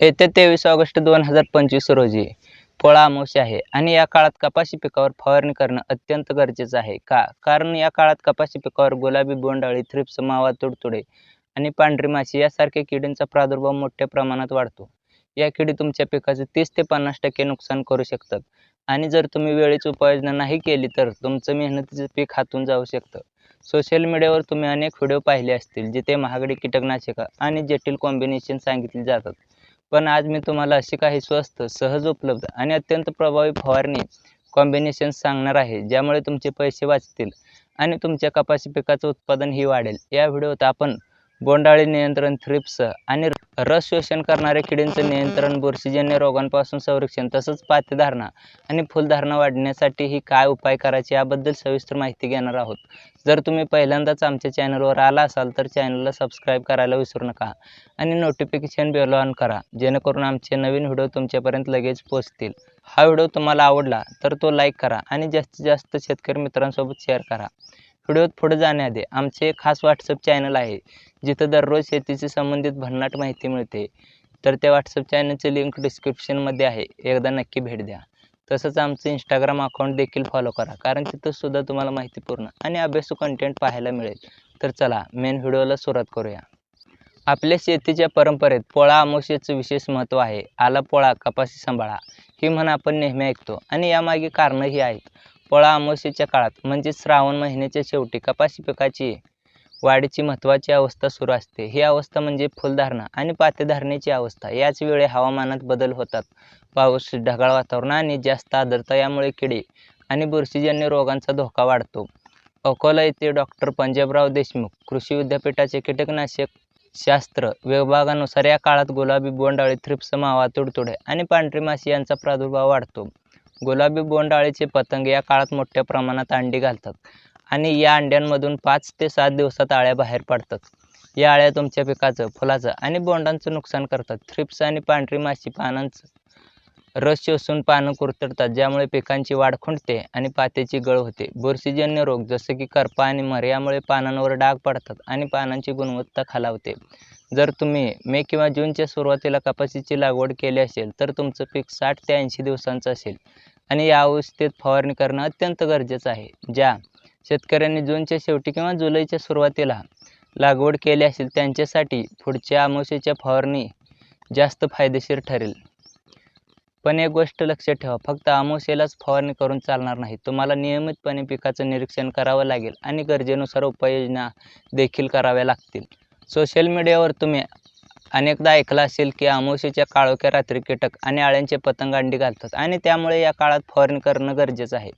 येत्या तेवीस ऑगस्ट दोन हजार पंचवीस रोजी पोळा अमावस्या आहे आणि या काळात कपाशी पिकावर फवारणी करणं अत्यंत गरजेचं आहे का? कारण या काळात कपाशी पिकावर गुलाबी बोंडअळी थ्रिप्स मावा तुडतुडे आणि पांढरी माशी यासारख्या किडींचा प्रादुर्भाव मोठ्या प्रमाणात वाढतो. या किडी तुमच्या पिकाचे तीस ते पन्नास टक्के नुकसान करू शकतात आणि जर तुम्ही वेळीच उपाययोजना नाही केली तर तुमचं मेहनतीचं पीक हातून जाऊ शकतं. सोशल मीडियावर तुम्ही अनेक व्हिडिओ पाहिले असतील जिथे महागडी कीटकनाशकं आणि जटिल कॉम्बिनेशन सांगितली जातात. पण आज मी तुम्हाला अशी काही स्वस्त सहज उपलब्ध आणि अत्यंत प्रभावी फवारणी कॉम्बिनेशन सांगणार आहे ज्यामुळे तुमचे पैसे वाचतील आणि तुमच्या कपाशी पिकाचं उत्पादनही वाढेल. या व्हिडिओत आपण बोंडाळी नियंत्रण थ्रिप्स आणि रस शोषण करणाऱ्या किडींचं नियंत्रण बुरशीजन्य रोगांपासून संरक्षण तसंच पातेधारणा आणि फुलधारणा वाढण्यासाठी ही काय उपाय करायचे याबद्दल सविस्तर माहिती घेणार आहोत. जर तुम्ही पहिल्यांदाच आमच्या चॅनलवर आला असाल तर चॅनलला सबस्क्राईब करायला विसरू नका आणि नोटिफिकेशन बेल ऑन करा जेणेकरून आमचे नवीन व्हिडिओ तुमच्यापर्यंत लगेच पोचतील हा व्हिडिओ तुम्हाला आवडला तर तो लाईक करा आणि जास्तीत जास्त शेतकरी मित्रांसोबत शेअर करा. व्हिडिओत पुढे जाण्याआधी आमचे एक खास व्हॉट्सअप चॅनल आहे जिथं दररोज शेतीशी संबंधित भन्नाट माहिती मिळते. तर त्या व्हॉट्सअप चॅनलची लिंक डिस्क्रिप्शनमध्ये आहे. एकदा नक्की भेट द्या. तसंच आमचं इंस्टाग्राम अकाउंट देखील फॉलो करा कारण तिथं सुद्धा तुम्हाला माहितीपूर्ण आणि अभ्यासू कंटेंट पाहायला मिळेल. तर चला मेन व्हिडिओला सुरुवात करूया. आपल्या शेतीच्या परंपरेत पोळा अमावस्येचं विशेष महत्त्व आहे. आला पोळा कपाशी सांभाळा ही म्हण आपण नेहमी ऐकतो आणि यामागे कारणंही आहेत. पोळा अमावस्येच्या काळात. म्हणजे श्रावण महिन्याच्या शेवटी कपाशी पिकाची वाढीची महत्त्वाची अवस्था सुरू असते. ही अवस्था म्हणजे फुलधारणा आणि पातेधारणेची अवस्था. याच वेळी हवामानात बदल होतात. पाऊस ढगाळ वातावरण आणि जास्त आर्द्रता यामुळे किडे आणि बुरशीजन्य रोगांचा धोका वाढतो. अकोला येथे डॉक्टर पंजाबराव देशमुख कृषी विद्यापीठाचे कीटकनाशक शास्त्र विभागानुसार या काळात गुलाबी बोंडाळी थ्रिप्स मावा तुडतुडे आणि पांढरी माशी यांचा प्रादुर्भाव वाढतो. गुलाबी बोंडाळीचे पतंग या काळात मोठ्या प्रमाणात अंडी घालतात आणि या अंड्यांमधून पाच ते सात दिवसात आळ्या बाहेर पडतात. या आळ्या तुमच्या पिकाचं फुलाचं आणि बोंडांचं नुकसान करतात. थ्रिप्स आणि पांढरी माशी पानांचं रस शोषून पानं कुरतडतात ज्यामुळे पिकांची वाढ खुंटते आणि पात्याची गळ होते. बुरशीजन्य रोग जसे की करपा आणि मर यामुळे पानांवर डाग पडतात आणि पानांची गुणवत्ता खालावते. जर तुम्ही मे किंवा जूनच्या सुरुवातीला कपाशीची लागवड केली असेल तर तुमचं पीक साठ ते ऐंशी दिवसांचं असेल. आणि या अवस्थेत फवारणी करणं अत्यंत गरजेचं आहे. ज्या शेतकऱ्यांनी जूनच्या शेवटी किंवा जुलैच्या सुरुवातीला लागवड केली असेल त्यांच्यासाठी पुढच्या आमोशीच्या फवारणी जास्त फायदेशीर ठरेल. पण एक गोष्ट लक्षात ठेवा फक्त आमोशेलाच फवारणी करून चालणार नाही. तुम्हाला नियमितपणे पिकाचं निरीक्षण करावं लागेल आणि गरजेनुसार उपाययोजना देखील कराव्या लागतील. सोशल मीडियावर तुम्ही अनेकदा ऐकलं असेल की अमावस्येच्या काळोख्या रात्री कीटक आणि आळ्यांचे पतंग अंडी घालतात आणि त्यामुळे या काळात फवारणी करणं गरजेचं आहे.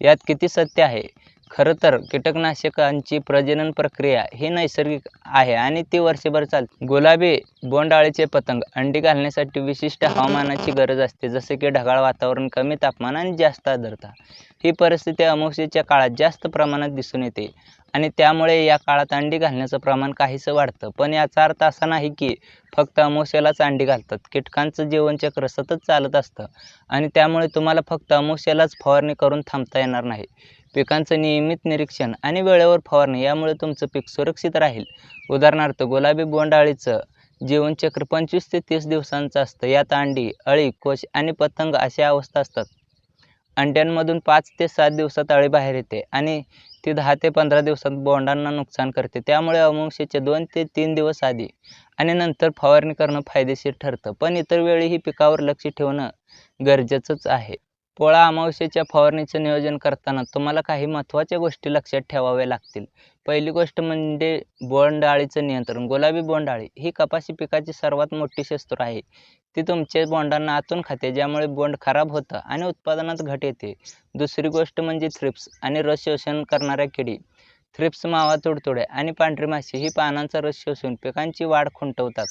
यात किती सत्य आहे? खरं तर कीटकनाशकांची प्रजनन प्रक्रिया ही नैसर्गिक आहे आणि ती वर्षभर चालते. गुलाबी बोंडाळीचे पतंग अंडी घालण्यासाठी विशिष्ट हवामानाची गरज असते जसे की ढगाळ वातावरण कमी तापमान आणि जास्त आर्द्रता. ही परिस्थिती अमावस्येच्या काळात जास्त प्रमाणात दिसून येते. आणि त्यामुळे या काळात अंडी घालण्याचं प्रमाण काहीसं वाढतं. पण याचा अर्थ असा नाही की फक्त अमावस्यालाच अंडी घालतात. कीटकांचं जीवनचक्र सतत चालत असतं. आणि त्यामुळे तुम्हाला फक्त अमावस्यालाच फवारणी करून थांबता येणार नाही. पिकांचं नियमित निरीक्षण आणि वेळेवर फवारणी यामुळे तुमचं पीक सुरक्षित राहील. उदाहरणार्थ गुलाबी बोंडाळीचं जीवनचक्र पंचवीस ते तीस दिवसांचं असतं. यात अंडी अळी कोश आणि पतंग अशा अवस्था असतात. अंड्यांमधून पाच ते सात दिवसात अळी बाहेर येते आणि ती दहा ते पंधरा दिवसात बोंडांना नुकसान करते. त्यामुळे अमावस्येचे दोन ते तीन दिवस आधी आणि नंतर फवारणी करणं फायदेशीर ठरतं. पण इतर वेळी ही पिकावर लक्ष ठेवणं गरजेचंच आहे. पोळा अमावस्येच्या फवारणीचं नियोजन करताना तुम्हाला काही महत्त्वाच्या गोष्टी लक्षात ठेवाव्या लागतील. पहिली गोष्ट म्हणजे बोंडअळीचं नियंत्रण. गुलाबी बोंडअळी ही कपाशी पिकाची सर्वात मोठी शस्त्र आहे. ती तुमच्या बोंडांना आतून खाते ज्यामुळे बोंड खराब होतं आणि उत्पादनात घट येते. दुसरी गोष्ट म्हणजे थ्रिप्स आणि रस शोषण करणाऱ्या किडी. थ्रिप्स मावा तुडतुडे आणि पांढरी माशी ही पानांचा रस शोषून पिकांची वाढ खुंटवतात.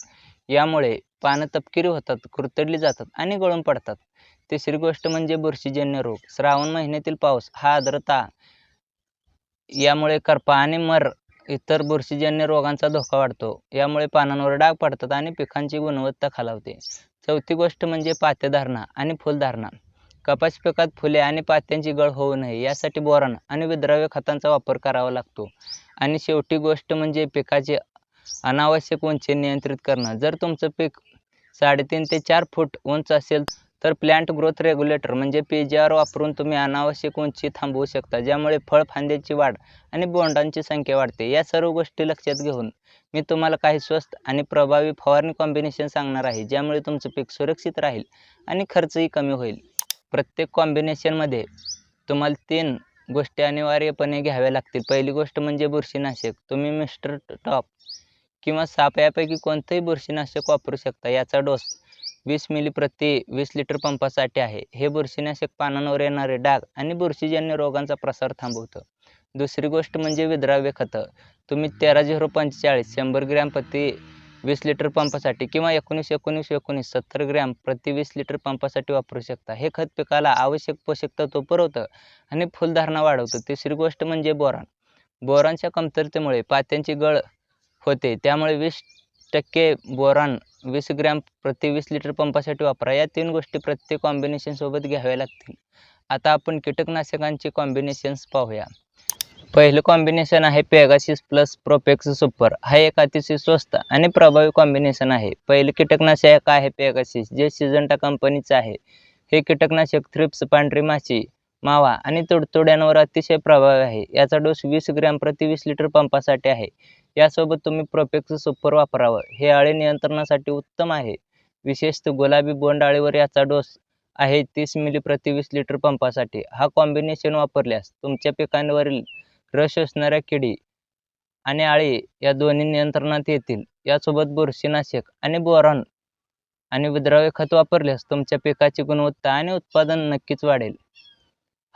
यामुळे पानं तपकिरी होतात कुरतडली जातात आणि गळून पडतात. तिसरी गोष्ट म्हणजे बुरशीजन्य रोग. श्रावण महिन्यातील पाऊस हा आर्द्रता यामुळे करपा आणि मर इतर बुरशीजन्य रोगांचा धोका वाढतो. यामुळे पानांवर डाग पडतात आणि पिकांची गुणवत्ता खालावते. चौथी गोष्ट म्हणजे पातेधारणा आणि फुलधारणा. कपास पिकात फुले आणि पात्यांची गळ होऊ नये यासाठी बोरण आणि विद्राव्य खतांचा वापर करावा लागतो. आणि शेवटी गोष्ट म्हणजे पिकाचे अनावश्यक उंची नियंत्रित करणं. जर तुमचं पीक साडेतीन ते चार फूट उंच असेल तर प्लांट ग्रोथ रेग्युलेटर म्हणजे पी जी आर वापरून तुम्ही अनावश्यक उंची थांबवू शकता ज्यामुळे फळ फांद्याची वाढ आणि बोंडांची संख्या वाढते. या सर्व गोष्टी लक्षात घेऊन मी तुम्हाला काही स्वस्त आणि प्रभावी फवारणी कॉम्बिनेशन सांगणार आहे ज्यामुळे तुमचं पीक सुरक्षित राहील आणि खर्चही कमी होईल. प्रत्येक कॉम्बिनेशनमध्ये तुम्हाला तीन गोष्टी अनिवार्यपणे घ्याव्या लागतील. पहिली गोष्ट म्हणजे बुरशीनाशक. तुम्ही मिस्टर टॉप किंवा साप यापैकी कोणतंही बुरशीनाशक वापरू शकता. याचा डोस वीस मिली प्रति वीस लिटर पंपासाठी आहे. हे बुरशीनाशक पानांवर येणारे डाग आणि बुरशीजन्य रोगांचा प्रसार थांबवतं. दुसरी गोष्ट म्हणजे विद्राव्य खतं. तुम्ही तेरा झिरो पंचेचाळीस शंभर ग्रॅम प्रति वीस लिटर पंपासाठी किंवा एकोणीस एकोणीस एकोणीस सत्तर ग्रॅम प्रति वीस लिटर पंपासाठी वापरू शकता. हे खत पिकाला आवश्यक पोषक तत्व पुरवतं आणि फुलधारणा वाढवतं. तिसरी गोष्ट म्हणजे बोरान. बोरांच्या कमतरतेमुळे पात्यांची गळ होते. त्यामुळे वीस टक्के बोरान वीस ग्रॅम प्रति वीस लिटर पंपासाठी वापरा. या तीन गोष्टी प्रत्येक कॉम्बिनेशनसोबत घ्याव्या लागतील. आता आपण कीटकनाशकांची कॉम्बिनेशन्स पाहूया. पहिलं कॉम्बिनेशन आहे पेगासिस प्लस प्रोपेक्स सुपर हा एक अतिशय स्वस्त आणि प्रभावी कॉम्बिनेशन आहे. पहिलं कीटकनाशक आहे पेगासिस जे सिजंटा कंपनीचं आहे. हे कीटकनाशक थ्रिप्स पांढरी माशी मावा आणि तुडतुड्यांवर अतिशय प्रभावी आहे. याचा डोस वीस ग्रॅम प्रति वीस लिटर पंपासाठी आहे. यासोबत तुम्ही प्रोपेक्स सुपर वापरावं. हे आळे नियंत्रणासाठी उत्तम आहे. विशेषतः गुलाबी बोंडआळीवर याचा डोस आहे तीस मिली प्रति वीस लिटर पंपासाठी. हा कॉम्बिनेशन वापरल्यास तुमच्या पिकांवरील रस शोषणाऱ्या किडी आणि आळी या दोन्ही नियंत्रणात येतील. यासोबत बुरशीनाशक आणि बोरॉन आणि विद्राव्य खत वापरल्यास तुमच्या पिकाची गुणवत्ता आणि उत्पादन नक्कीच वाढेल.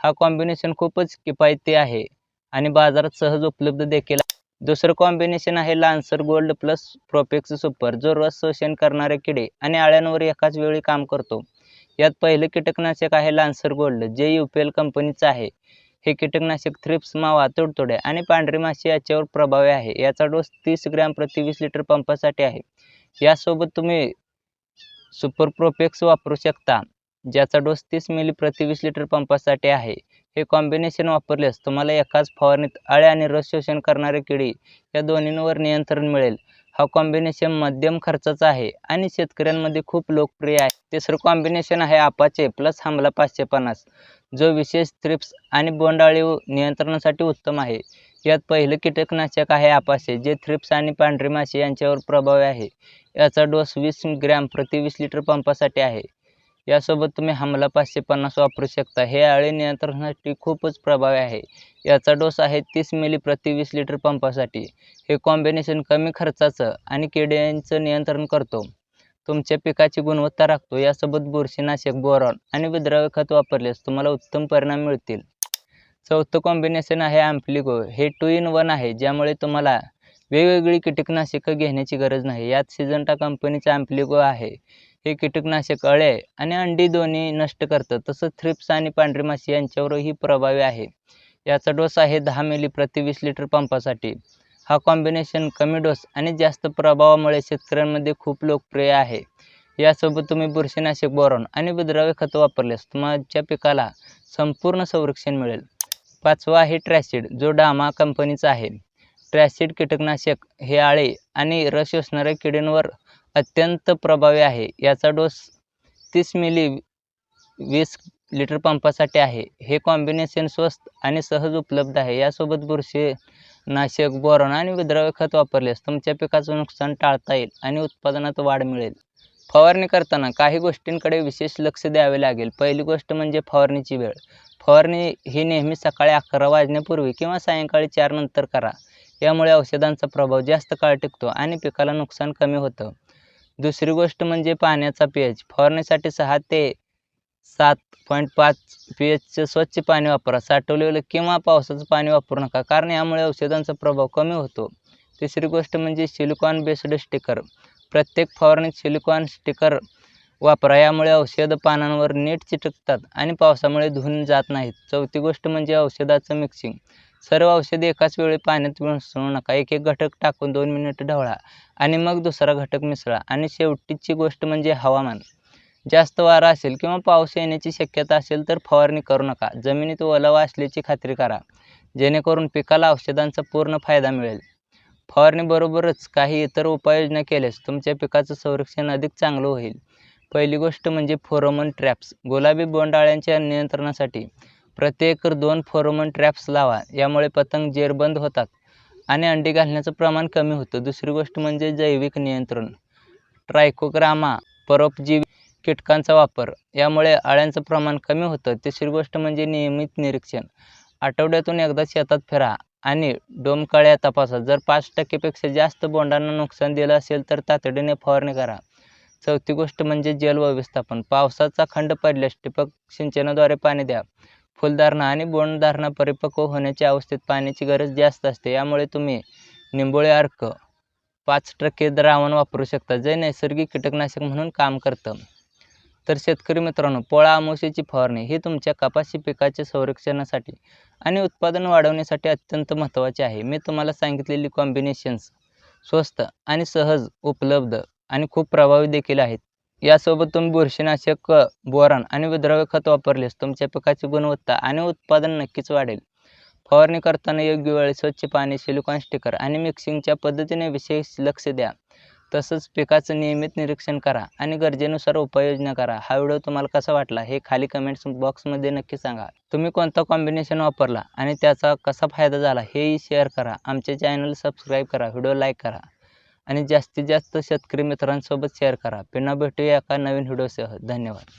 हा कॉम्बिनेशन खूपच किफायती आहे आणि बाजारात सहज उपलब्ध देखील दुसरं कॉम्बिनेशन आहे Lancer Gold plus Propex super जो रस शोषण करणारे किडे आणि आळ्यांवर एकाच वेळी काम करतो. यात पहिलं कीटकनाशक आहे लान्सर गोल्ड जे यू पी एल कंपनीचं आहे. हे कीटकनाशक थ्रिप्स मावा तुडतुडे आणि पांढरी माशी याच्यावर प्रभावी आहे. याचा डोस तीस ग्रॅम प्रति वीस लिटर पंपासाठी आहे. यासोबत तुम्ही सुपर प्रोपेक्स वापरू शकता. ज्याचा डोस तीस मिली प्रति वीस लिटर पंपासाठी आहे. हे कॉम्बिनेशन वापरल्यास तुम्हाला एकाच फवारणीत अळे आणि रस शोषण करणारे किडी या दोन्हींवर नियंत्रण मिळेल. हा कॉम्बिनेशन मध्यम खर्चाचा आहे आणि शेतकऱ्यांमध्ये खूप लोकप्रिय आहे. तिसरं कॉम्बिनेशन आहे आपाचे प्लस हमला पाचशे पन्नास जो विशेष थ्रिप्स आणि बोंडाळी नियंत्रणासाठी उत्तम आहे. यात पहिलं कीटकनाशक आहे आपाशे जे थ्रिप्स आणि पांढरी माशी यांच्यावर प्रभावी आहे. याचा डोस वीस ग्रॅम प्रति वीस लिटर पंपासाठी आहे. यासोबत तुम्ही हमला पाचशे पन्नास वापरू शकता. हे अळी नियंत्रणासाठी खूपच प्रभावी आहे. याचा डोस आहे तीस मिली प्रति वीस लिटर पंपासाठी. हे कॉम्बिनेशन कमी खर्चाचं आणि किड्यांचं नियंत्रण करतो. तुमच्या पिकाची गुणवत्ता राखतो. यासोबत बुरशीनाशक बोरॉन आणि विद्राव्य खत वापरल्यास तुम्हाला उत्तम परिणाम मिळतील. चौथं कॉम्बिनेशन आहे ॲम्प्लिगो हे टू इन वन आहे ज्यामुळे तुम्हाला वेगवेगळी कीटकनाशकं घेण्याची गरज नाही. यात सिजंटा कंपनीचं ॲम्प्लिगो आहे. हे कीटकनाशक अळे आणि अंडी दोन्ही नष्ट करतं. तसंच थ्रिप्स आणि पांढरी माशी यांच्यावरही प्रभावी आहे. याचा डोस आहे दहा मिली प्रति वीस लिटर पंपासाठी. हा कॉम्बिनेशन कमी डोस आणि जास्त प्रभावामुळे शेतकऱ्यांमध्ये खूप लोकप्रिय आहे. यासोबत तुम्ही बुरशीनाशक बोरॉन आणि विद्राव्य खतं वापरल्यास तुमच्या पिकाला संपूर्ण संरक्षण मिळेल. पाचवा आहे ट्रॅसिड जो डामा कंपनीचा आहे. ट्रॅसिड कीटकनाशक हे आळे आणि रस शोषणाऱ्या किडींवर अत्यंत प्रभावी आहे. याचा डोस तीस मिली वीस लिटर पंपासाठी आहे. हे कॉम्बिनेशन स्वस्त आणि सहज उपलब्ध आहे. यासोबत बुरशी नाशक बोरण आणि विद्राव्य खत वापरल्यास तुमच्या पिकाचं नुकसान टाळता येईल आणि उत्पादनात वाढ मिळेल. फवारणी करताना काही गोष्टींकडे विशेष लक्ष द्यावे लागेल. पहिली गोष्ट म्हणजे फवारणीची वेळ. फवारणी ही नेहमी सकाळी अकरा वाजण्यापूर्वी किंवा सायंकाळी चारनंतर करा. यामुळे औषधांचा प्रभाव जास्त काळ टिकतो आणि पिकाला नुकसान कमी होतं. दुसरी गोष्ट म्हणजे पाण्याचा पी एच फवारणीसाठी सहा ते सात पॉईंट पाच पी एचचं स्वच्छ पाणी वापरा. साठवलेलं किंवा पावसाचं पाणी वापरू नका कारण यामुळे औषधांचा प्रभाव कमी होतो. तिसरी गोष्ट म्हणजे सिलिकॉन बेस्ड स्टिकर प्रत्येक फवारणीत सिलिकॉन स्टिकर वापरा. यामुळे औषध पानांवर नीट चिटकतात आणि पावसामुळे धुवून जात नाहीत. चौथी गोष्ट म्हणजे औषधाचं मिक्सिंग सर्व औषधे एकाच वेळी पाण्यात मिसळू नका. एक एक घटक टाकून दोन मिनिटं ढवळा आणि मग दुसरा घटक मिसळा. आणि शेवटीची गोष्ट म्हणजे हवामान. जास्त वारा असेल किंवा पाऊस येण्याची शक्यता असेल तर फवारणी करू नका. जमिनीत ओलावा असल्याची खात्री करा. जेणेकरून पिकाला औषधांचा पूर्ण फायदा मिळेल. फवारणीबरोबरच काही इतर उपाययोजना केल्यास तुमच्या पिकाचं संरक्षण अधिक चांगलं होईल. पहिली गोष्ट म्हणजे फोरोमन ट्रॅप्स. गुलाबी बोंडाळ्यांच्या नियंत्रणासाठी प्रत्येकर दोन फोरोमन ट्रॅप्स लावा यामुळे पतंग जेरबंद होतात आणि अंडी घालण्याचं प्रमाण कमी होतं. दुसरी गोष्ट म्हणजे जैविक नियंत्रण. ट्रायकोग्रामा परोपजीवी कीटकांचा वापर यामुळे अळ्यांचं प्रमाण कमी होतं. तिसरी गोष्ट म्हणजे नियमित निरीक्षण. आठवड्यातून एकदा शेतात फिरा आणि डोमकळ्या तपासा. जर पाच टक्केपेक्षा जास्त बोंडांना नुकसान दिलं असेल तर तातडीने फवारणी करा. चौथी गोष्ट म्हणजे जल व्यवस्थापन पावसाचा खंड पडल्यास ठिबक सिंचनाद्वारे पाणी द्या. फुलधारणा आणि बोंडधारणा परिपक्व होण्याच्या अवस्थेत पाण्याची गरज जास्त असते. यामुळे तुम्ही निंबोळे अर्क पाच टक्के द्रावण वापरू शकता जे नैसर्गिक कीटकनाशक म्हणून काम करतं. तर शेतकरी मित्रांनो पोळा अमावस्येची फवारणी ही तुमच्या कपाशी पिकाच्या संरक्षणासाठी आणि उत्पादन वाढवण्यासाठी अत्यंत महत्त्वाचे आहे. मी तुम्हाला सांगितलेली कॉम्बिनेशन्स स्वस्त आणि सहज उपलब्ध आणि खूप प्रभावी देखील आहेत. यासोबत तुम्ही बुरशीनाशक बोरान आणि विद्राव्य खत वापरलेस. तुमच्या पिकाची गुणवत्ता आणि उत्पादन नक्कीच वाढेल. फवारणी करताना योग्य वेळी स्वच्छ पाणी सिलिकॉन स्टिकर आणि मिक्सिंगच्या पद्धतीने विशेष लक्ष द्या. तसंच पिकाचं नियमित निरीक्षण करा आणि गरजेनुसार उपाययोजना करा. हा व्हिडिओ तुम्हाला कसा वाटला हे खाली कमेंट्स बॉक्समध्ये नक्की सांगा. तुम्ही कोणता कॉम्बिनेशन वापरला आणि त्याचा कसा फायदा झाला हेही शेअर करा. आमचे चॅनल सबस्क्राईब करा. व्हिडिओ लाईक करा. आणि जास्तीत जास्त शेतकरी मित्रांसोबत शेअर करा. पुन्हा भेटूया एका नवीन व्हिडिओसह धन्यवाद.